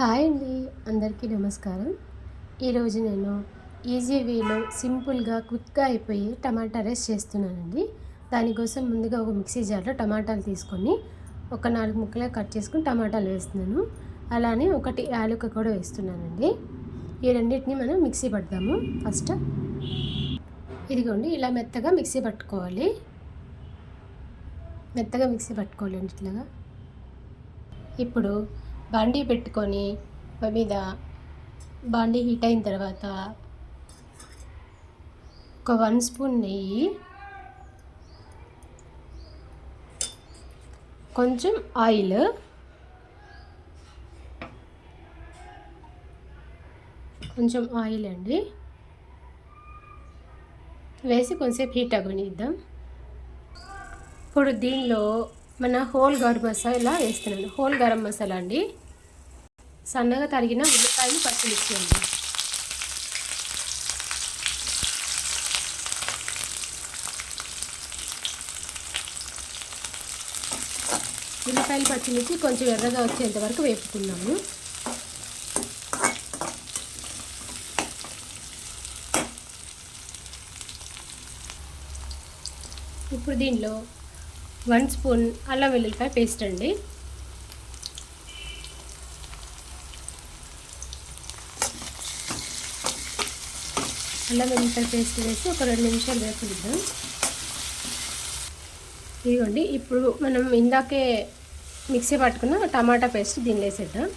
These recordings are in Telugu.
హాయ్ అండి అందరికీ నమస్కారం. ఈరోజు నేను ఈజీ వేలో సింపుల్గా క్విక్గా అయిపోయి టమాటా రైస్ చేస్తున్నానండి. దానికోసం ముందుగా ఒక మిక్సీ జార్లో టమాటాలు తీసుకొని ఒక నాలుగు ముక్కలుగా కట్ చేసుకుని టమాటాలు వేస్తున్నాను. అలానే ఒకటి యాలుక కూడా వేస్తున్నానండి. ఈ రెండింటిని మనం మిక్సీ పడదాము ఫస్ట్ ఇదిగోండి ఇలా మెత్తగా మిక్సీ పట్టుకోవాలి. మెత్తగా మిక్సీ పట్టుకోవాలండి ఇట్లాగా. ఇప్పుడు బాండీ పెట్టుకొని మీద బాండీ హీట్ అయిన తర్వాత ఒక వన్ స్పూన్ నెయ్యి కొంచెం ఆయిల్ కొంచెం ఆయిల్ అండి. వేసి కొంచెంసేపు హీట్ అవ్వనిద్దాం ఇప్పుడు దీనిలో మన హోల్ గరం మసాలా వేస్తున్నాను. హోల్ గరం మసాలా అండి. సన్నగా తరిగిన ఉల్లిపాయలు పచ్చిమిర్చి అండి ఉల్లిపాయలు పచ్చిమిర్చి కొంచెం ఎర్రగా వచ్చేంత వరకు వేపుకున్నాము ఇప్పుడు దీనిలో వన్ స్పూన్ అల్లం వెల్లుల్లిపాయ పేస్ట్ అండి. అల్లం వెల్లిపాయ పేస్ట్ వేసి ఒక రెండు నిమిషాలు వేపుదిద్దాం ఇదిగోండి ఇప్పుడు మనం ఇందాకే మిక్సీ పట్టుకున్న టమాటా పేస్ట్ దీనిలో వేసేద్దాం.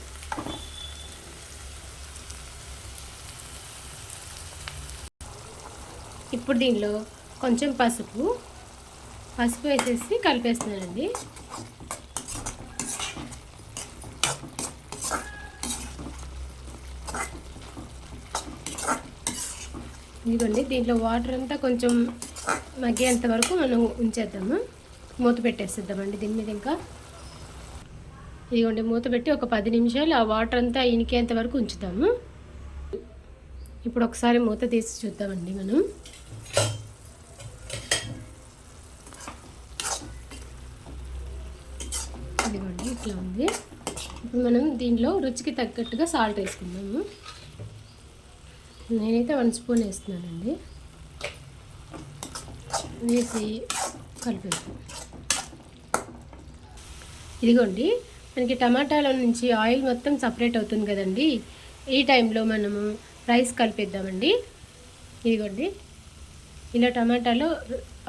ఇప్పుడు దీనిలో కొంచెం పసుపు పసుపు వేసేసి కలిపేస్తున్నానండి. ఇదిగోండి దీంట్లో వాటర్ అంతా కొంచెం మగ్గేంత వరకు మనం ఉంచేద్దాము. మూత పెట్టేసేద్దామండి దీని మీద ఇంకా. ఇదిగోండి మూత పెట్టి ఒక పది నిమిషాలు ఆ వాటర్ అంతా ఇనికేంత వరకు ఉంచుతాము. ఇప్పుడు ఒకసారి మూత తీసి చూద్దామండి మనం. ఇదిగోండి ఇట్లా ఉంది. ఇప్పుడు మనం దీనిలో రుచికి తగ్గట్టుగా సాల్ట్ వేసుకుందాము. నేనైతే వన్ స్పూన్ వేస్తున్నానండి. వేసి కలిపేస్తాం ఇదిగోండి మనకి టమాటాల నుంచి ఆయిల్ మొత్తం సపరేట్ అవుతుంది కదండి. ఈ టైంలో మనము రైస్ కలిపేద్దామండి. ఇదిగోండి ఇలా టమాటాలో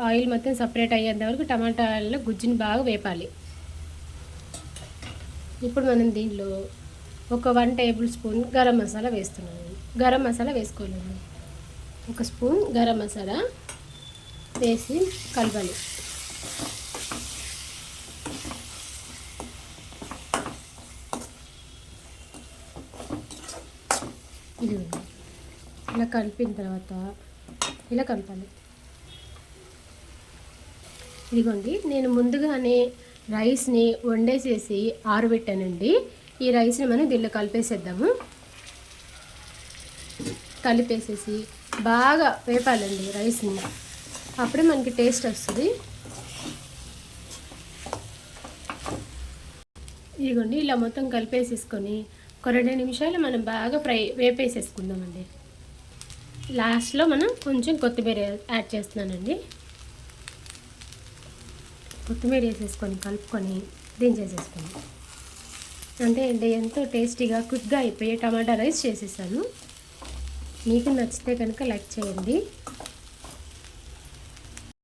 ఆయిల్ మొత్తం సపరేట్ అయ్యేంత వరకు టమాటాలలో గుజ్జుని బాగా వేపాలి. ఇప్పుడు మనం దీనిలో ఒక one tablespoon garam masala వేస్తున్నాం గరం మసాలా వేసుకోవాలండి ఒక స్పూన్ గరం మసాలా వేసి కలపాలి. ఇది ఇలా కలిపిన తర్వాత ఇలా కలపాలి. ఇదిగోండి నేను ముందుగానే రైస్ని వండేసేసి ఆరబెట్టానండి. ఈ రైస్ని మనం దీనిలో కలిపేసేద్దాము. కలిపేసేసి బాగా వేపాలండి రైస్ని. అప్పుడే మనకి టేస్ట్ వస్తుంది. ఇదిగోండి ఇలా మొత్తం కలిపేసేసుకొని ఒక రెండు నిమిషాలు మనం బాగా ఫ్రై వేపేసేసుకుందామండి. లాస్ట్లో మనం కొంచెం కొత్తిమీర యాడ్ చేస్తున్నానండి. కొత్తిమీర వేసేసుకొని కలుపుకొని దించేసేసుకొని అంతే అండి ఎంతో టేస్టీగా క్విక్గా అయిపోయి టమాటా రైస్ చేసేసాను. మీకు నచ్చితే కనుక లైక్ చేయండి.